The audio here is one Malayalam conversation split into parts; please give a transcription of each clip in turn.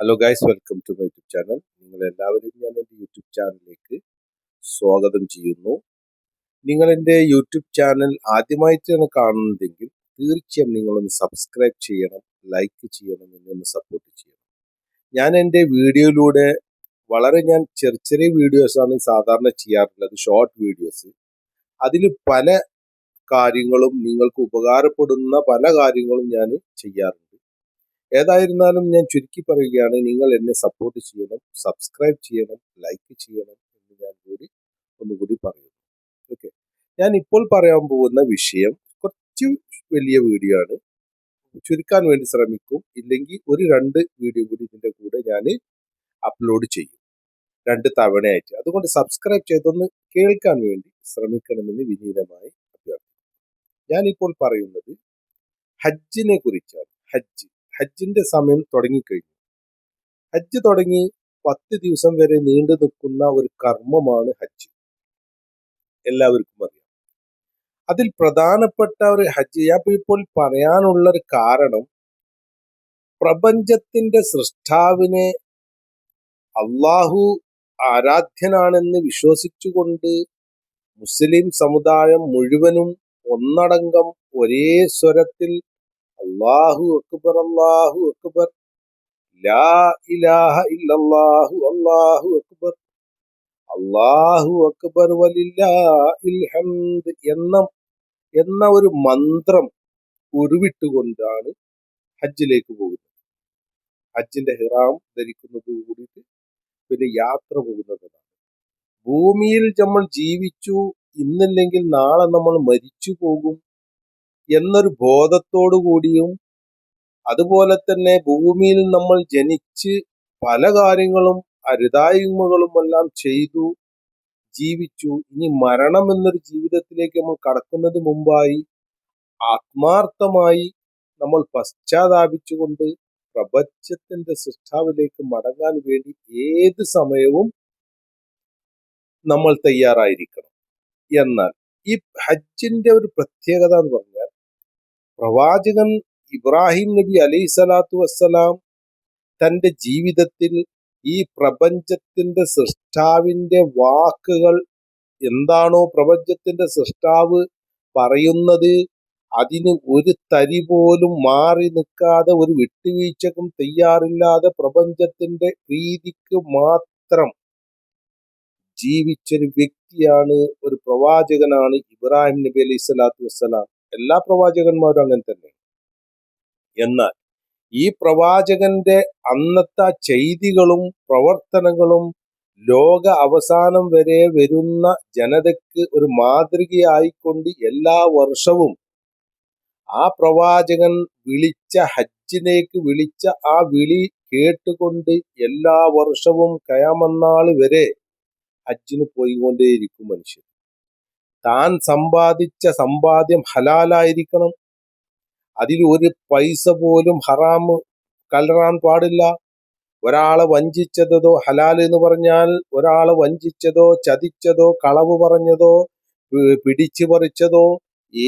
Hello guys welcome to my YouTube channel നിങ്ങൾ എല്ലാവരും ഞാൻ എന്റെ യൂട്യൂബ് ചാനലിലേക്ക് സ്വാഗതം ചെയ്യുന്നു. നിങ്ങൾ എന്റെ യൂട്യൂബ് ചാനൽ ആദ്യമായിട്ടാണ് കാണുന്നതെങ്കിൽ തീർച്ചയായും നിങ്ങളൊന്ന് സബ്സ്ക്രൈബ് ചെയ്യണം ലൈക്ക് ചെയ്യണം എന്നൊന്ന് സപ്പോർട്ട് ചെയ്യണം. ഞാൻ എന്റെ വീഡിയോയിലൂടെ വളരെ ഞാൻ ചെറിയ ചെറിയ വീഡിയോസാണ് സാധാരണ ചെയ്യാറുള്ളത് ഷോർട്ട് വീഡിയോസ് അതിൽ പല കാര്യങ്ങളും നിങ്ങൾക്ക് ഉപകാരപ്പെടുന്ന പല കാര്യങ്ങളും ഞാൻ ചെയ്യാറുണ്ട്. ഏതായിരുന്നാലും ഞാൻ ചുരുക്കി പറയുകയാണ് നിങ്ങൾ എന്നെ സപ്പോർട്ട് ചെയ്യണം സബ്സ്ക്രൈബ് ചെയ്യണം ലൈക്ക് ചെയ്യണം എന്ന് ഞാൻ കൂടി ഒന്നുകൂടി പറയുന്നു. ഓക്കെ ഞാൻ ഇപ്പോൾ പറയാൻ പോകുന്ന വിഷയം കുറച്ച് വലിയ വീഡിയോ ആണ്. ചുരുക്കാൻ വേണ്ടി ശ്രമിക്കും. ഇല്ലെങ്കിൽ ഒരു രണ്ട് വീഡിയോ കൂടി ഇതിന്റെ കൂടെ ഞാൻ അപ്ലോഡ് ചെയ്യും. രണ്ട് തവണയായിട്ട്. അതുകൊണ്ട് സബ്സ്ക്രൈബ് ചെയ്തൊന്ന് കേൾക്കാൻ വേണ്ടി ശ്രമിക്കണമെന്ന് വിനീതമായി അഭ്യർത്ഥിക്കുന്നു. ഞാനിപ്പോൾ പറയുന്നത് ഹജ്ജിനെ കുറിച്ചാണ്. ഹജ്ജ്. ഹജ്ജിന്റെ സമയം തുടങ്ങിക്കഴിഞ്ഞു. ഹജ്ജ് തുടങ്ങി പത്ത് ദിവസം വരെ നീണ്ടു നിൽക്കുന്ന ഒരു കർമ്മമാണ് ഹജ്ജ്. എല്ലാവർക്കും അറിയാം. അതിൽ പ്രധാനപ്പെട്ട ഒരു ഹജ്ജ് ഞാൻ ഇപ്പോൾ പറയാനുള്ള ഒരു കാരണം പ്രപഞ്ചത്തിന്റെ സൃഷ്ടാവിനെ അള്ളാഹു ആരാധ്യനാണെന്ന് വിശ്വസിച്ചുകൊണ്ട് മുസ്ലിം സമുദായം മുഴുവനും ഒന്നടങ്കം ഒരേ സ്വരത്തിൽ അള്ളാഹു അക്ബർ അള്ളാഹു അക്ബർ. ലാ ഇലാഹ ഇല്ലല്ലാഹു അള്ളാഹു അക്ബർ. അള്ളാഹു അക്ബർ വലില്ലാഹിൽ ഹംദ് എന്ന എന്ന ഒരു മന്ത്രം ഉരുവിട്ടുകൊണ്ടാണ് ഹജ്ജിലേക്ക് പോകുന്നത്. ഹജ്ജിന്റെ ഹിറാം ധരിക്കുന്നത് കൂടിയിട്ട് പിന്നെ യാത്ര പോകുന്നതാണ്. ഭൂമിയിൽ നമ്മൾ ജീവിച്ചു ഇന്നില്ലെങ്കിൽ നാളെ നമ്മൾ മരിച്ചു പോകും എന്നൊരു ബോധത്തോടു കൂടിയും അതുപോലെ തന്നെ ഭൂമിയിൽ നമ്മൾ ജനിച്ച് പല കാര്യങ്ങളും അരുതായ്മകളും എല്ലാം ചെയ്തു ജീവിച്ചു. ഇനി മരണം എന്നൊരു ജീവിതത്തിലേക്ക് നമ്മൾ കടക്കുന്നത് മുമ്പായി ആത്മാർത്ഥമായി നമ്മൾ പശ്ചാത്താപിച്ചുകൊണ്ട് പ്രപഞ്ചത്തിന്റെ സൃഷ്ടാവിലേക്ക് മടങ്ങാൻ വേണ്ടി ഏത് സമയവും നമ്മൾ തയ്യാറായിരിക്കണം. എന്നാൽ ഈ ഹജ്ജിന്റെ ഒരു പ്രത്യേകത എന്ന് പറഞ്ഞാൽ പ്രവാചകൻ ഇബ്രാഹിം നബി അലൈഹി സ്വലാത്തു വസ്സലാം തന്റെ ജീവിതത്തിൽ ഈ പ്രപഞ്ചത്തിന്റെ സൃഷ്ടാവിന്റെ വാക്കുകൾ എന്താണോ പ്രപഞ്ചത്തിന്റെ സൃഷ്ടാവ് പറയുന്നത് അതിന് ഒരു തരി പോലും മാറി നിൽക്കാതെ ഒരു വിട്ടുവീഴ്ചക്കും തയ്യാറില്ലാതെ പ്രപഞ്ചത്തിന്റെ പ്രീതിക്ക് മാത്രം ജീവിച്ചൊരു വ്യക്തിയാണ് ഒരു പ്രവാചകനാണ് ഇബ്രാഹിം നബി അലൈഹി സ്വലാത്തു വസ്സലാം. എല്ലാ പ്രവാചകന്മാരും അങ്ങനെ തന്നെ. എന്നാൽ ഈ പ്രവാചകന്റെ അന്നത്തെ ചെയ്തികളും പ്രവർത്തനങ്ങളും ലോക അവസാനം വരെ വരുന്ന ജനതയ്ക്ക് ഒരു മാതൃകയായിക്കൊണ്ട് എല്ലാ വർഷവും ആ പ്രവാചകൻ വിളിച്ച ഹജ്ജിനേക്ക് വിളിച്ച ആ വിളി കേട്ടുകൊണ്ട് എല്ലാ വർഷവും കയാമന്നാൾ വരെ ഹജ്ജിന് പോയിക്കൊണ്ടേയിരിക്കും മനുഷ്യൻ താൻ സമ്പാദിച്ച സമ്പാദ്യം ഹലാലായിരിക്കണം. അതിൽ ഒരു പൈസ പോലും ഹറാം കലറാൻ പാടില്ല. ഒരാളെ വഞ്ചിച്ചതോ ഹലാൽ എന്ന് പറഞ്ഞാൽ ഒരാളെ വഞ്ചിച്ചതോ ചതിച്ചതോ കളവ് പറഞ്ഞതോ പിടിച്ചു പറിച്ചതോ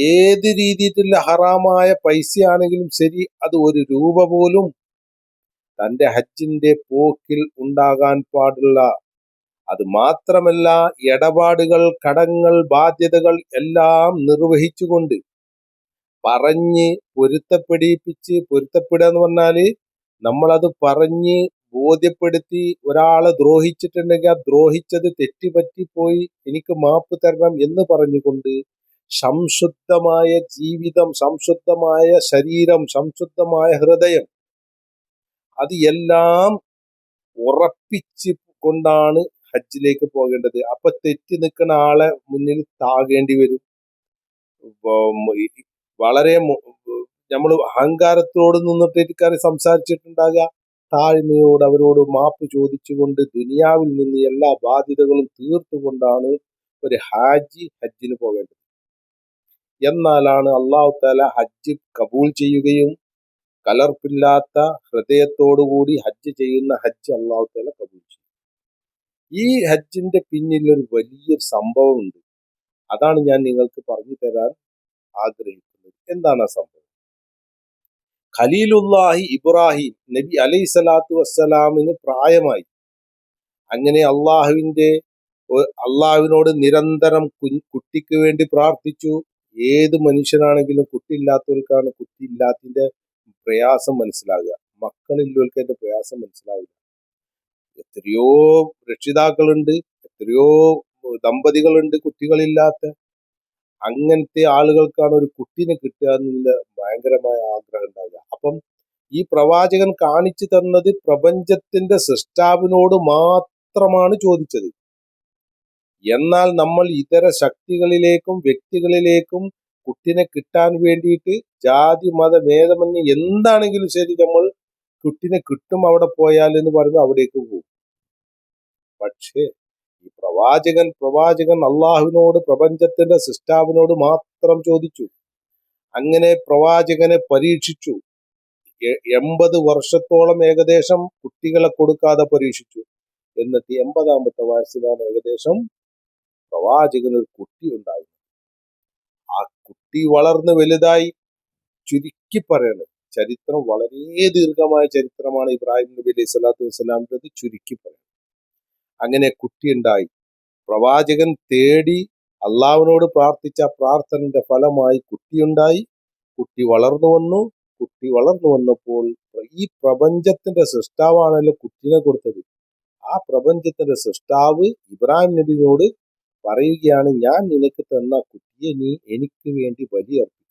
ഏത് രീതിയിലുള്ള ഹറാമായ പൈസയാണെങ്കിലും ശരി അത് ഒരു രൂപ പോലും തന്റെ ഹജ്ജിന്റെ പോക്കിൽ ഉണ്ടാകാൻ പാടില്ല. അത് മാത്രമല്ല ഇടപാടുകൾ കടങ്ങൾ ബാധ്യതകൾ എല്ലാം നിർവഹിച്ചുകൊണ്ട് പറഞ്ഞ് പൊരുത്തപ്പെടിപ്പിച്ച് പൊരുത്തപ്പെടുക എന്ന് പറഞ്ഞാൽ നമ്മളത് പറഞ്ഞ് ബോധ്യപ്പെടുത്തി ഒരാളെ ദ്രോഹിച്ചിട്ടുണ്ടെങ്കിൽ ആ ദ്രോഹിച്ചത് തെറ്റുപറ്റിപ്പോയി എനിക്ക് മാപ്പ് തരണം എന്ന് പറഞ്ഞുകൊണ്ട് സംശുദ്ധമായ ജീവിതം സംശുദ്ധമായ ശരീരം സംശുദ്ധമായ ഹൃദയം അത് എല്ലാം ഉറപ്പിച്ച് കൊണ്ടാണ് ഹജ്ജിലേക്ക് പോകേണ്ടത്. അപ്പൊ തെറ്റി നിൽക്കുന്ന ആളെ മുന്നിൽ താകേണ്ടി വരും. വളരെ നമ്മൾ അഹങ്കാരത്തോട് നിന്നിട്ട് സംസാരിച്ചിട്ടുണ്ടാകുക. താഴ്മയോട് അവരോട് മാപ്പ് ചോദിച്ചുകൊണ്ട് ദുനിയാവിൽ നിന്ന് എല്ലാ ബാധ്യതകളും തീർത്തുകൊണ്ടാണ് ഒരു ഹാജി ഹജ്ജിന് പോകേണ്ടത്. എന്നാലാണ് അള്ളാഹു താല ഹജ്ജ് കബൂൾ ചെയ്യുകയും കലർപ്പില്ലാത്ത ഹൃദയത്തോടുകൂടി ഹജ്ജ് ചെയ്യുന്ന ഹജ്ജ് അള്ളാഹു താല കബൂൾ ചെയ്യും. ഈ ഹജ്ജിന്റെ പിന്നിൽ ഒരു വലിയ സംഭവം ഉണ്ട് അതാണ് ഞാൻ നിങ്ങൾക്ക് പറഞ്ഞു തരാൻ ആഗ്രഹിക്കുന്നത്. എന്താണ് ആ സംഭവം? ഖലീലുല്ലാഹി ഇബ്രാഹിം നബി അലൈഹി സ്വലാത്തു വസ്സലാമിന് പ്രായമായി. അങ്ങനെ അള്ളാഹുവിന്റെ അള്ളാഹുവിനോട് നിരന്തരം കുട്ടിക്ക് വേണ്ടി പ്രാർത്ഥിച്ചു. ഏത് മനുഷ്യനാണെങ്കിലും കുട്ടിയില്ലാത്തവർക്കാണ് കുട്ടിയില്ലാത്തതിന്റെ പ്രയാസം മനസ്സിലാകുക. മക്കളില്ലവർക്ക് അതിന്റെ പ്രയാസം മനസ്സിലാവില്ല. എത്രയോ രക്ഷിതാക്കളുണ്ട് എത്രയോ ദമ്പതികളുണ്ട് കുട്ടികളില്ലാത്ത. അങ്ങനത്തെ ആളുകൾക്കാണ് ഒരു കുട്ടീനെ കിട്ടുക എന്നുള്ള ഭയങ്കരമായ ആഗ്രഹം ഉണ്ടാവുക. അപ്പം ഈ പ്രവാചകൻ കാണിച്ചു തന്നത് പ്രപഞ്ചത്തിന്റെ സൃഷ്ടാവിനോട് മാത്രമാണ് ചോദിച്ചത്. എന്നാൽ നമ്മൾ ഇതര ശക്തികളിലേക്കും വ്യക്തികളിലേക്കും കുട്ടിനെ കിട്ടാൻ വേണ്ടിയിട്ട് ജാതി മത ഭേദമന്യേ എന്താണെങ്കിലും ശരി നമ്മൾ കുട്ടിനെ കിട്ടും അവിടെ പോയാൽ എന്ന് പറയുമ്പോൾ അവിടേക്ക് പോകും. പക്ഷേ ഈ പ്രവാചകൻ പ്രവാചകൻ അള്ളാഹുവിനോട് പ്രപഞ്ചത്തിന്റെ സിസ്റ്റാവിനോട് മാത്രം ചോദിച്ചു. അങ്ങനെ പ്രവാചകനെ പരീക്ഷിച്ചു. എൺപത് വർഷത്തോളം ഏകദേശം കുട്ടികളെ കൊടുക്കാതെ പരീക്ഷിച്ചു. എന്നിട്ട് എൺപതാമത്തെ വയസ്സിലാണ് ഏകദേശം പ്രവാചകന് ഒരു കുട്ടി ഉണ്ടായി ആ കുട്ടി വളർന്ന് വലുതായി ചുരുക്കി പറയണ്. ചരിത്രം വളരെ ദീർഘമായ ചരിത്രമാണ് ഇബ്രാഹിം നബി അലൈഹി സ്വലാത്തു വസ്സലാമിന്റെത് ചുരുക്കി പറയുന്നത്. അങ്ങനെ കുട്ടിയുണ്ടായി. പ്രവാചകൻ തേടി അള്ളാവിനോട് പ്രാർത്ഥിച്ച പ്രാർത്ഥനയുടെ ഫലമായി കുട്ടിയുണ്ടായി. കുട്ടി വളർന്നു വന്നു. കുട്ടി വളർന്നു വന്നപ്പോൾ ഈ പ്രപഞ്ചത്തിന്റെ സൃഷ്ടാവാണല്ലോ കുട്ടിനെ കൊടുത്തത്. ആ പ്രപഞ്ചത്തിന്റെ സൃഷ്ടാവ് ഇബ്രാഹിം നബിയോട് പറയുകയാണ് ഞാൻ നിനക്ക് തന്ന കുട്ടിയെ നീ എനിക്ക് വേണ്ടി ബലിയർപ്പിക്കണം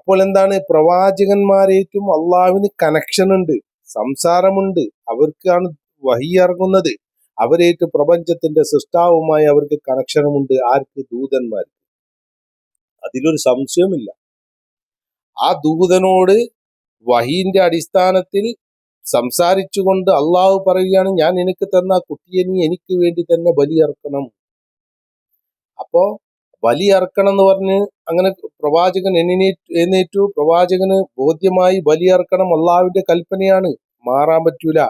അപ്പോൾ എന്താണ്? പ്രവാചകന്മാരേറ്റും അള്ളാഹുവിന് കണക്ഷൻ ഉണ്ട് സംസാരമുണ്ട് അവർക്കാണ് വഹി ഇറങ്ങുന്നത് അവരേറ്റ് പ്രപഞ്ചത്തിന്റെ സൃഷ്ടാവുമായി അവർക്ക് കണക്ഷനുമുണ്ട് ആർക്ക്? ദൂതന്മാർക്ക്. അതിലൊരു സംശയമില്ല ആ ദൂതനോട് വഹീന്റെ അടിസ്ഥാനത്തിൽ സംസാരിച്ചുകൊണ്ട് അള്ളാഹു പറയുകയാണ് ഞാൻ എനിക്ക് തന്ന കുട്ടിയെ നീ എനിക്ക് വേണ്ടി തന്നെ ബലിയർക്കണം. അപ്പോ ബലിയർക്കണം എന്ന് പറഞ്ഞ് അങ്ങനെ പ്രവാചകൻ എന്നേറ്റു പ്രവാചകന് ബോധ്യമായി ബലിയർക്കണം അള്ളാഹുവിന്റെ കൽപ്പനയാണ്. മാറാൻ പറ്റൂല.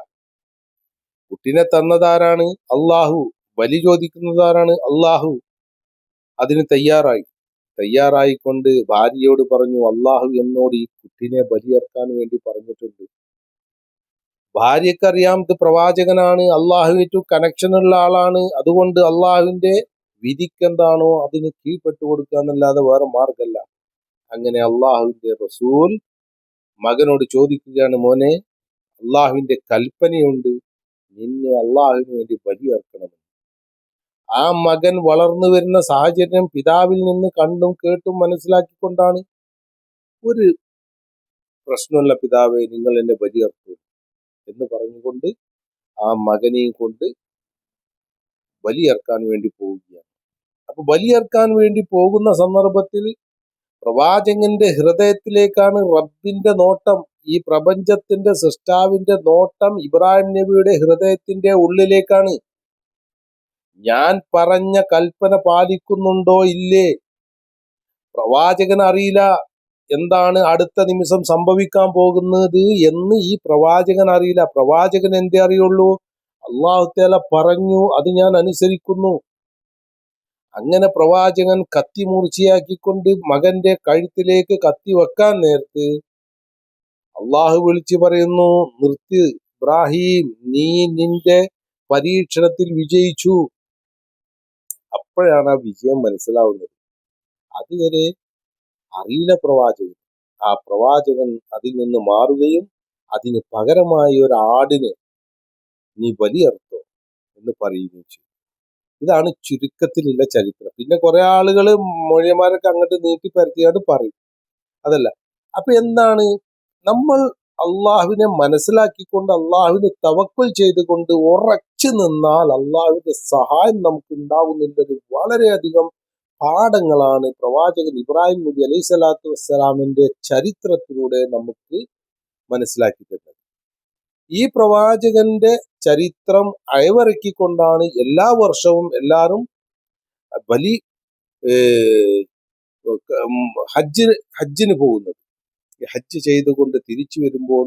കുട്ടിനെ തന്നതാരാണ്? അള്ളാഹു. ബലി ചോദിക്കുന്നതാരാണ്? അള്ളാഹു. അതിന് തയ്യാറായി. തയ്യാറായിക്കൊണ്ട് ഭാര്യയോട് പറഞ്ഞു അള്ളാഹു എന്നോട് ഈ കുട്ടിനെ ബലിയർക്കാൻ വേണ്ടി പറഞ്ഞിട്ടുണ്ട്. ഭാര്യക്കറിയാം ഇത് പ്രവാചകനാണ്. അള്ളാഹുവിറ്റു കണക്ഷൻ ഉള്ള ആളാണ്. അതുകൊണ്ട് അള്ളാഹുവിന്റെ വിധിക്ക് എന്താണോ അതിന് കീഴ്പ്പെട്ടു കൊടുക്കുക എന്നല്ലാതെ വേറെ മാർഗമല്ല അങ്ങനെ അള്ളാഹുവിന്റെ റസൂൽ മകനോട് ചോദിക്കുകയാണ് മോനെ അള്ളാഹുവിന്റെ കൽപ്പനയുണ്ട്. നിന്നെ അള്ളാഹുവിന് വേണ്ടി ബലിയർക്കണം ആ മകൻ വളർന്നു വരുന്ന സാഹചര്യം പിതാവിൽ നിന്ന് കണ്ടും കേട്ടും മനസ്സിലാക്കിക്കൊണ്ടാണ് ഒരു പ്രശ്നമുള്ള പിതാവെ നിങ്ങൾ എന്നെ ബലിയർക്കൂ എന്ന് പറഞ്ഞുകൊണ്ട് ആ മകനെയും കൊണ്ട് ബലിയർക്കാൻ വേണ്ടി പോവുകയാണ്. അപ്പൊ ബലിയർക്കാൻ വേണ്ടി പോകുന്ന സന്ദർഭത്തിൽ പ്രവാചകന്റെ ഹൃദയത്തിലേക്കാണ് റബ്ബിന്റെ നോട്ടം ഈ പ്രപഞ്ചത്തിന്റെ സൃഷ്ടാവിന്റെ നോട്ടം ഇബ്രാഹിം നബിയുടെ ഹൃദയത്തിന്റെ ഉള്ളിലേക്കാണ്. ഞാൻ പറഞ്ഞ കൽപ്പന പാലിക്കുന്നുണ്ടോ ഇല്ലേ? പ്രവാചകൻ അറിയില്ല എന്താണ് അടുത്ത നിമിഷം സംഭവിക്കാൻ പോകുന്നത് എന്ന് ഈ പ്രവാചകൻ അറിയില്ല. പ്രവാചകൻ എന്തേ അറിയുള്ളൂ? അള്ളാഹുത്തേല പറഞ്ഞു അത് ഞാൻ അനുസരിക്കുന്നു. അങ്ങനെ പ്രവാചകൻ കത്തി മൂർച്ചയാക്കിക്കൊണ്ട് മകന്റെ കഴുത്തിലേക്ക് കത്തി വെക്കാൻ നേരത്ത് അള്ളാഹു വിളിച്ചു പറയുന്നു നിർത്തി ഇബ്രാഹിം നീ നിന്റെ പരീക്ഷണത്തിൽ വിജയിച്ചു. അപ്പോഴാണ് ആ വിജയം മനസ്സിലാവുന്നത്. അതുവരെ അറിയില്ല പ്രവാചകൻ. ആ പ്രവാചകൻ അതിൽ നിന്ന് മാറുകയും അതിന് പകരമായി ഒരു ആടിനെ നീ ബലിയർത്തോ എന്ന് പറയുകയും ചെയ്തു. ഇതാണ് ചുരുക്കത്തിലുള്ള ചരിത്രം. പിന്നെ കുറെ ആളുകൾ മൊഴിയന്മാരൊക്കെ അങ്ങോട്ട് നീട്ടി പരത്തിയാണ്ട് പറയും. അതല്ല. അപ്പൊ എന്താണ്? നമ്മൾ അള്ളാഹുവിനെ മനസ്സിലാക്കിക്കൊണ്ട് അള്ളാഹുവിന് തവക്കൽ ചെയ്തുകൊണ്ട് ഉറച്ചു നിന്നാൽ അള്ളാഹുവിന്റെ സഹായം നമുക്ക് ഉണ്ടാവുന്നതിന്റെ വളരെയധികം പാഠങ്ങളാണ് പ്രവാചകൻ ഇബ്രാഹിം നബി അലൈഹി സ്വലാത്തു വസ്സലാമിന്റെ ചരിത്രത്തിലൂടെ നമുക്ക് മനസ്സിലാക്കി തരുന്നത്. ഈ പ്രവാചകന്റെ ചരിത്രം അയവിറക്കിക്കൊണ്ടാണ് എല്ലാ വർഷവും എല്ലാവരും ബലി ഹജ്ജിന് ഹജ്ജിന് പോകുന്നത്. ഹജ്ജ് ചെയ്തുകൊണ്ട് തിരിച്ചു വരുമ്പോൾ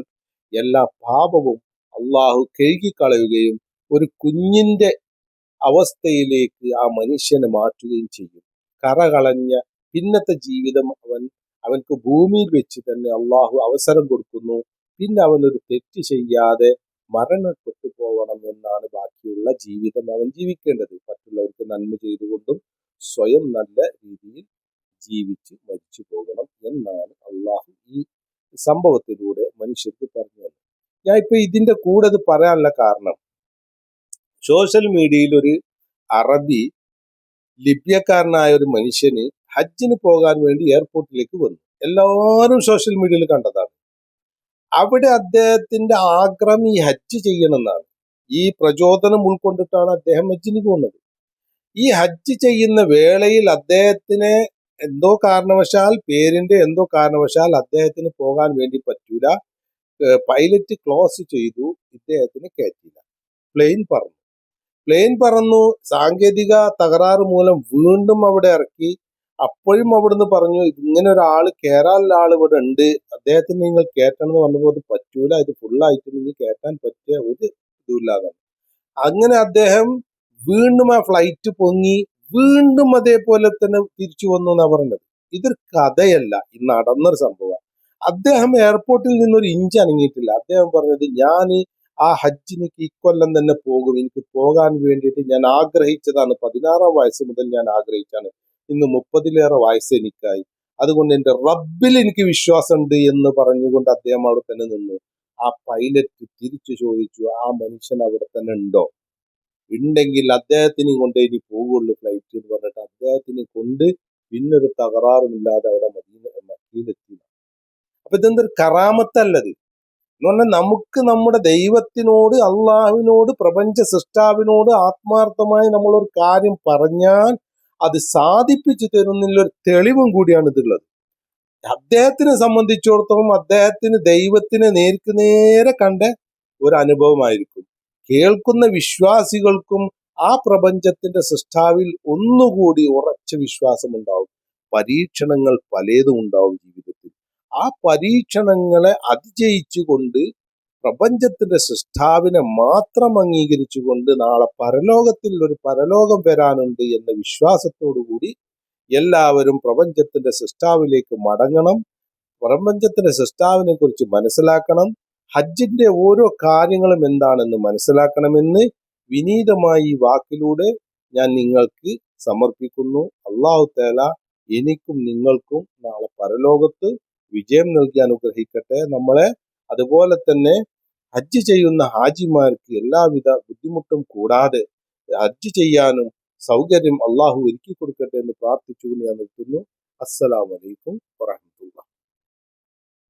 എല്ലാ പാപവും അള്ളാഹു കഴുകിക്കളയുകയും ഒരു കുഞ്ഞിന്റെ അവസ്ഥയിലേക്ക് ആ മനുഷ്യനെ മാറ്റുകയും ചെയ്യും. കറകളഞ്ഞ പിന്നത്തെ ജീവിതം അവൻ അവൻക്ക് ഭൂമിയിൽ വെച്ച് തന്നെ അള്ളാഹു അവസരം കൊടുക്കുന്നു. പിന്നെ അവനൊരു തെറ്റ് ചെയ്യാതെ മരണപ്പെട്ടു പോകണം എന്നാണ് ബാക്കിയുള്ള ജീവിതം അവൻ ജീവിക്കേണ്ടത്. മറ്റുള്ളവർക്ക് നന്മ ചെയ്തുകൊണ്ടും സ്വയം നല്ല രീതിയിൽ ജീവിച്ച് മരിച്ചു പോകണം എന്നാണ് അള്ളാഹു ഈ സംഭവത്തിലൂടെ മനുഷ്യർക്ക് പറഞ്ഞത്. ഞാൻ ഇപ്പൊ ഇതിന്റെ കൂടെ അത് പറയാനുള്ള കാരണം സോഷ്യൽ മീഡിയയിൽ ഒരു അറബി ലിബ്യക്കാരനായ ഒരു മനുഷ്യന് ഹജ്ജിന് പോകാൻ വേണ്ടി എയർപോർട്ടിലേക്ക് വന്നു. എല്ലാവരും സോഷ്യൽ മീഡിയയിൽ കണ്ടതാണ്. അവിടെ അദ്ദേഹത്തിന്റെ ആഗ്രഹം ഈ ഹജ്ജ് ചെയ്യണമെന്നാണ്. ഈ പ്രചോദനം ഉൾക്കൊണ്ടിട്ടാണ് അദ്ദേഹം ഹജ്ജിന് പോകുന്നത്. ഈ ഹജ്ജ് ചെയ്യുന്ന വേളയിൽ അദ്ദേഹത്തിന് എന്തോ കാരണവശാൽ പേരിന്റെ എന്തോ കാരണവശാൽ അദ്ദേഹത്തിന് പോകാൻ വേണ്ടി പറ്റൂല. പൈലറ്റ് ക്ലോസ് ചെയ്തു. ഇദ്ദേഹത്തിന് കയറ്റില്ല പ്ലെയിൻ പറന്നു. പ്ലെയിൻ പറന്നു. സാങ്കേതിക തകരാറ് മൂലം വീണ്ടും അവിടെ ഇറക്കി. അപ്പോഴും അവിടുന്ന് പറഞ്ഞു ഇങ്ങനെ ഒരാൾ ആൾ ഇവിടെ ഉണ്ട്. അദ്ദേഹത്തിന് നിങ്ങൾ കയറ്റണം എന്ന് പറഞ്ഞപ്പോൾ അത് പറ്റൂല ഇത് ഫുള്ളായിട്ട് നിങ്ങൾ കയറ്റാൻ പറ്റിയ ഒരു ഇതുമില്ലാതെ. അങ്ങനെ അദ്ദേഹം വീണ്ടും ആ ഫ്ലൈറ്റ് പൊങ്ങി വീണ്ടും അതേപോലെ തന്നെ തിരിച്ചു വന്നു എന്നാ പറഞ്ഞത്. ഇതൊരു കഥയല്ല ഈ നടന്നൊരു സംഭവമാണ്. അദ്ദേഹം എയർപോർട്ടിൽ നിന്നൊരു ഇഞ്ച് അനങ്ങിയിട്ടില്ല. അദ്ദേഹം പറഞ്ഞത് ഞാൻ ആ ഹജ്ജിനിക്ക് ഇക്കൊല്ലം തന്നെ പോകും. എനിക്ക് പോകാൻ വേണ്ടിയിട്ട് ഞാൻ ആഗ്രഹിച്ചതാണ്. പതിനാറാം വയസ്സ് മുതൽ ഞാൻ ആഗ്രഹിച്ചാണ്. ഇന്ന് മുപ്പതിലേറെ വയസ്സ് എനിക്കായി. അതുകൊണ്ട് എന്റെ റബ്ബിൽ എനിക്ക് വിശ്വാസമുണ്ട് എന്ന് പറഞ്ഞുകൊണ്ട് അദ്ദേഹം അവിടെ തന്നെ നിന്നു. ആ പൈലറ്റ് തിരിച്ചു ചോദിച്ചു ആ മനുഷ്യൻ അവിടെ തന്നെ ഉണ്ടോ? ഉണ്ടെങ്കിൽ അദ്ദേഹത്തിന് കൊണ്ട് ഇനി പോകുള്ളൂ ഫ്ലൈറ്റ് എന്ന് പറഞ്ഞിട്ട് അദ്ദേഹത്തിന് കൊണ്ട് പിന്നൊരു തകരാറുമില്ലാതെ അവിടെ മദീന മക്കീലെത്തി അപ്പൊ ഇതെന്തൊരു കറാമത്തല്ലത് എന്ന് പറഞ്ഞാൽ നമുക്ക് നമ്മുടെ ദൈവത്തിനോട് അള്ളാഹുവിനോട് പ്രപഞ്ച സൃഷ്ടാവിനോട് ആത്മാർത്ഥമായി നമ്മളൊരു കാര്യം പറഞ്ഞാൽ അത് സാധിപ്പിച്ചു തരുന്നില്ല ഒരു തെളിവും കൂടിയാണ് ഇതുള്ളത്. അദ്ദേഹത്തിനെ സംബന്ധിച്ചിടത്തോളം അദ്ദേഹത്തിന് ദൈവത്തിനെ നേർക്ക് നേരെ കണ്ട ഒരു അനുഭവമായിരിക്കും. കേൾക്കുന്ന വിശ്വാസികൾക്കും ആ പ്രപഞ്ചത്തിന്റെ സൃഷ്ടാവിൽ ഒന്നുകൂടി ഉറച്ച വിശ്വാസം ഉണ്ടാവും പരീക്ഷണങ്ങൾ പലതും ഉണ്ടാവും ജീവിതത്തിൽ. ആ പരീക്ഷണങ്ങളെ അതിജയിച്ചുകൊണ്ട് പ്രപഞ്ചത്തിന്റെ സൃഷ്ടാവിനെ മാത്രം അംഗീകരിച്ചുകൊണ്ട് നാളെ പരലോകത്തിൽ ഒരു പരലോകം വരാനുണ്ട് എന്ന വിശ്വാസത്തോടുകൂടി എല്ലാവരും പ്രപഞ്ചത്തിന്റെ സൃഷ്ടാവിലേക്ക് മടങ്ങണം. പ്രപഞ്ചത്തിന്റെ സൃഷ്ടാവിനെ കുറിച്ച് മനസ്സിലാക്കണം. ഹജ്ജിന്റെ ഓരോ കാര്യങ്ങളും എന്താണെന്ന് മനസ്സിലാക്കണമെന്ന് വിനീതമായി ഈ വാക്കിലൂടെ ഞാൻ നിങ്ങൾക്ക് സമർപ്പിക്കുന്നു. അള്ളാഹു തേല എനിക്കും നിങ്ങൾക്കും നാളെ പരലോകത്ത് വിജയം നൽകി അനുഗ്രഹിക്കട്ടെ. നമ്മളെ അതുപോലെ തന്നെ ഹജ്ജ് ചെയ്യുന്ന ഹാജിമാർക്ക് എല്ലാവിധ ബുദ്ധിമുട്ടും കൂടാതെ ഹജ്ജ് ചെയ്യാനും സൗകര്യം അള്ളാഹു ഒരുക്കി കൊടുക്കട്ടെ എന്ന് പ്രാർത്ഥിച്ചുകൊണ്ട് ഞാൻ നിർത്തുന്നു. അസ്സലാമലൈക്കും വറഹമത്തുള്ള